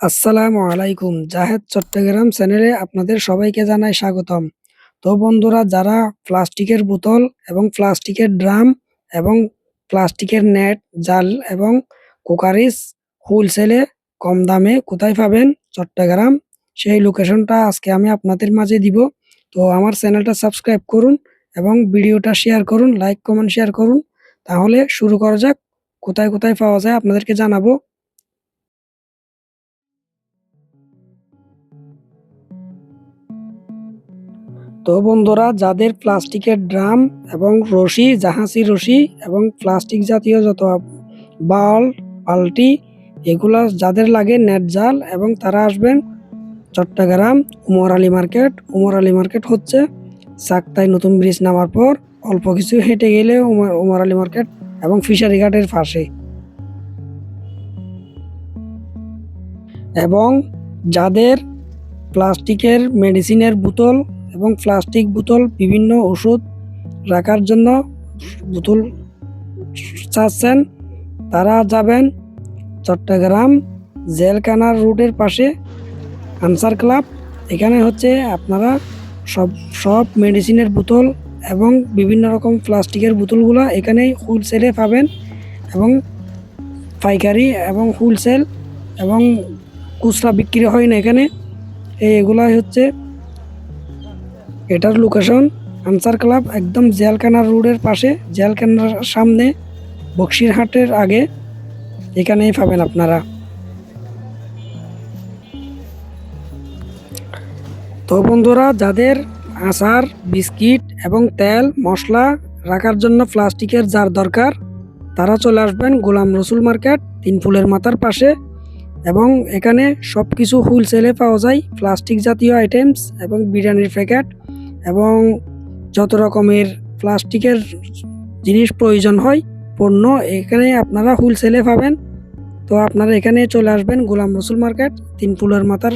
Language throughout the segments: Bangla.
আসসালামু আলাইকুম। জাহেদ চট্টগ্রাম চ্যানেলে আপনাদের সবাইকে জানাই স্বাগতম। তো বন্ধুরা, যারা প্লাস্টিকের বোতল এবং প্লাস্টিকের ড্রাম এবং প্লাস্টিকের নেট, জাল এবং কুকারিস হোলসেলে কম দামে কোথায় পাবেন? চট্টগ্রাম। সেই লোকেশনটা আজকে আমি আপনাদের মাঝে দিব। তো আমার চ্যানেলটা সাবস্ক্রাইব করুন এবং ভিডিওটা শেয়ার করুন, লাইক, কমেন্ট, শেয়ার করুন। তাহলে শুরু করা যাক। কোথায় কোথায় পাওয়া যায় আপনাদেরকে জানাব। তো বন্ধুরা, যাদের প্লাস্টিকের ড্রাম এবং রশি জাহাসি রশি এবং প্লাস্টিক জাতীয় যত বাল, বালতি, এগুলা যাদের লাগে নেট জাল এবং তারা আসবেন চট্টগ্রাম, উমর আলী মার্কেট। উমর আলী মার্কেট হচ্ছে সাকতাই নতুন ব্রিজ নামার পর অল্প কিছু হেঁটে গেলে উমর উমর আলী মার্কেট এবং ফিশারি ঘাটের পাশে। এবং যাদের প্লাস্টিকের মেডিসিনের বোতল এবং প্লাস্টিক বোতল, বিভিন্ন ওষুধ রাখার জন্য বোতল চাচ্ছেন। তারা যাবেন চট্টগ্রাম জেলখানার রোডের পাশে আনসার ক্লাব। এখানে হচ্ছে আপনারা সব সব মেডিসিনের বোতল এবং বিভিন্ন রকম প্লাস্টিকের বোতলগুলো এখানে হোলসেলে পাবেন এবং পাইকারি এবং হোলসেল এবং খুচরা বিক্রি হয় না এখানে। এই এগুলাই হচ্ছে এটার লোকেশন আনসার ক্লাব একদম জেলখানার রোডের পাশে, জেলখানার সামনে, বক্সিরহাটের আগে। এখানেই পাবেন আপনারা। তো বন্ধুরা, যাদের আচার, বিস্কিট এবং তেল, মশলা রাখার জন্য প্লাস্টিকের জার দরকার, তারা চলে আসবেন গোলাম রসুল মার্কেট, তিন ফুলের মাথার পাশে। এবং এখানে সব কিছু হোলসেলে পাওয়া যায়, প্লাস্টিক জাতীয় আইটেমস এবং বিরিয়ানির প্যাকেট এবং যত রকমের প্লাস্টিকের জিনিস প্রয়োজন হয়, পণ্য এখানে আপনারা হোলসেলে পাবেন। তো আপনারা এখানে চলে আসবেন গোলাম রসুল মার্কেট, তিন ফুলের মাথার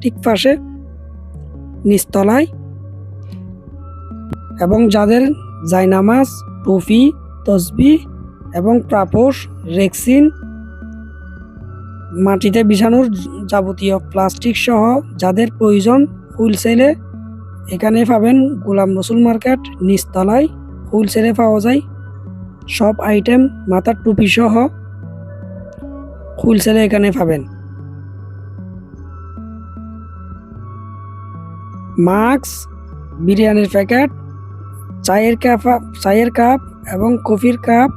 ঠিক পাশে, নিচতলায়। এবং যাদের জায়নামাজ টফি তসবি এবং প্রাপোশ, রেক্সিন, মাটিতে বিছানোর যাবতীয় প্লাস্টিক সহ যাদের প্রয়োজন হোলসেলে এখানে পাবেন গোলাম রসুল মার্কেট, নিচতলায় হোলসেলে পাওয়া যায়। সব আইটেম মাথার টুপি সহ হোলসেলে এখানে পাবেন। মাস্ক, বিরিয়ানির প্যাকেট চায়ের কাপ চায়ের কাপ এবং কফির কাপ,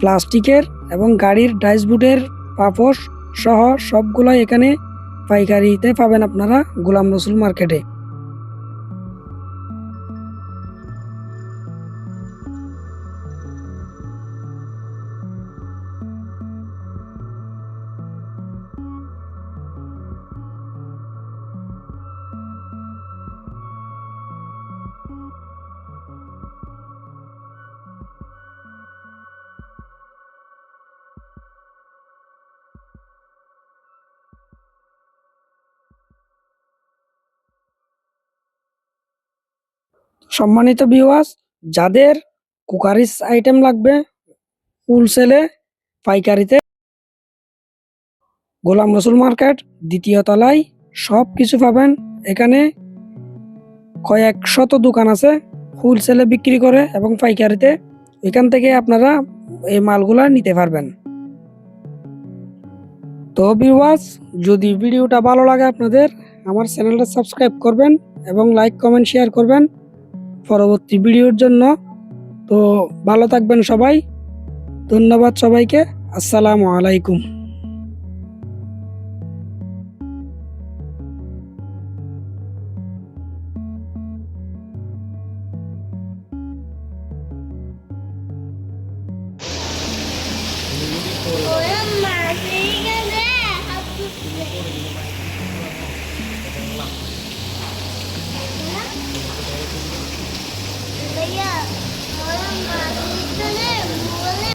প্লাস্টিকের এবং গাড়ির ডাইসবুটের পাপোশ সহ সবগুলাই এখানে পাইকারিতে পাবেন আপনারা গোলাম রসুল মার্কেটে। সম্মানিত ভিউয়ার্স যাদের কুকারিস আইটেম লাগবে হোলসেলে পাইকারিতে, গোলাম রসুল মার্কেট, দ্বিতীয় তলায় সব কিছু পাবেন। এখানে কয়েক শত দোকান আছে হোলসেলে বিক্রি করে এবং পাইকারিতে। এখান থেকে আপনারা এই মালগুলা নিতে পারবেন। তো ভিউয়ার্স যদি ভিডিওটা ভালো লাগে আপনাদের, আমার চ্যানেলটা সাবস্ক্রাইব করবেন এবং লাইক কমেন্ট শেয়ার করবেন। পরবর্তী ভিডিওর জন্য। তো ভালো থাকবেন সবাই। ধন্যবাদ সবাইকে। আসসালামু আলাইকুম। ya. Oyun bahsettim.